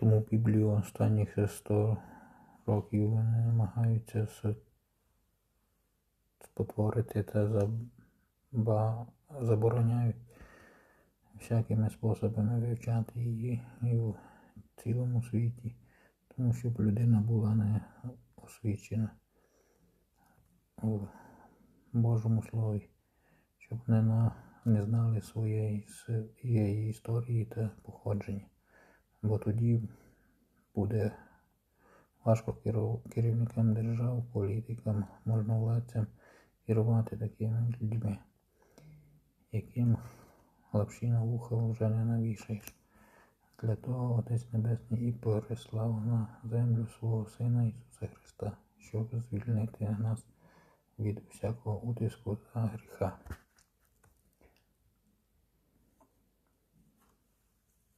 Тому Біблію останніх 100 років вони намагаються спотворити та забороняють всякими способами вивчати її і в цілому світі, тому щоб людина була не освічена у Божому Слові, щоб вони на- не знали своєї, своєї історії та походження. Бо тоді буде важко керівникам держав, політикам, можновладцям керувати такими людьми, яким лапші на вуха вже не навішаєш. Для того Отець Небесний і переслав на землю свого Сина Ісуса Христа, щоб звільнити нас від всякого утиску та гріха.